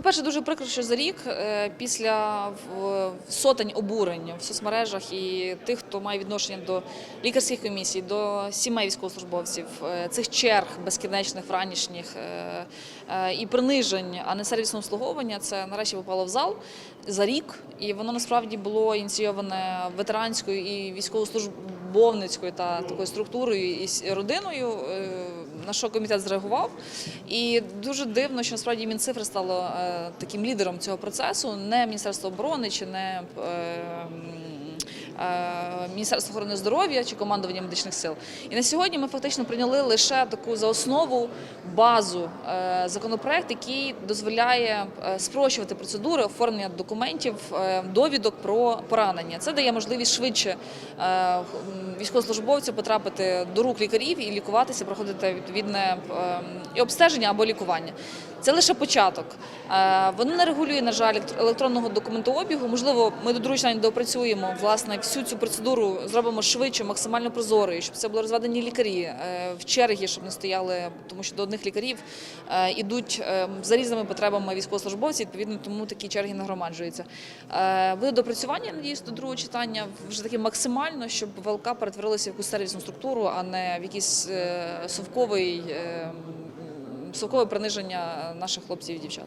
по-перше, дуже прикро, що за рік е, після сотень обурень в соцмережах і тих, хто має відношення до лікарських комісій, до сімей військовослужбовців, е, цих черг безкінечних вранішніх е, і принижень, а не сервісного обслуговування, це нарешті попало в зал за рік, і воно насправді було ініційоване ветеранською і військовослужбовницькою та такою структурою і родиною. Е, На що комітет зреагував, і дуже дивно, що насправді Мінцифри стало е, таким лідером цього процесу, не Міністерство оборони чи не м, Міністерство охорони здоров'я чи командування медичних сил. І на сьогодні ми фактично прийняли лише таку за основу базу е, законопроект, який дозволяє е, спрощувати процедури оформлення документів, е, довідок про поранення. Це дає можливість швидше військовослужбовцю потрапити до рук лікарів і лікуватися, проходити відповідне е, і обстеження або лікування. Це лише початок. Воно не регулює, на жаль, електр- електронного документообігу. Можливо, ми до другого читання допрацюємо власне всю цю процедуру, зробимо швидше, максимально прозорою, щоб це були розведені лікарі е, в черги, щоб не стояли, тому що до одних лікарів е, ідуть е, за різними потребами військовослужбовці. Відповідно, тому такі черги нагромаджуються. Буде допрацювання, надіюсь, до другого читання вже таки максимально, щоб ВЛК перетворилося в якусь сервісну структуру, а не в якийсь совковий. Совкове приниження наших хлопців і дівчат.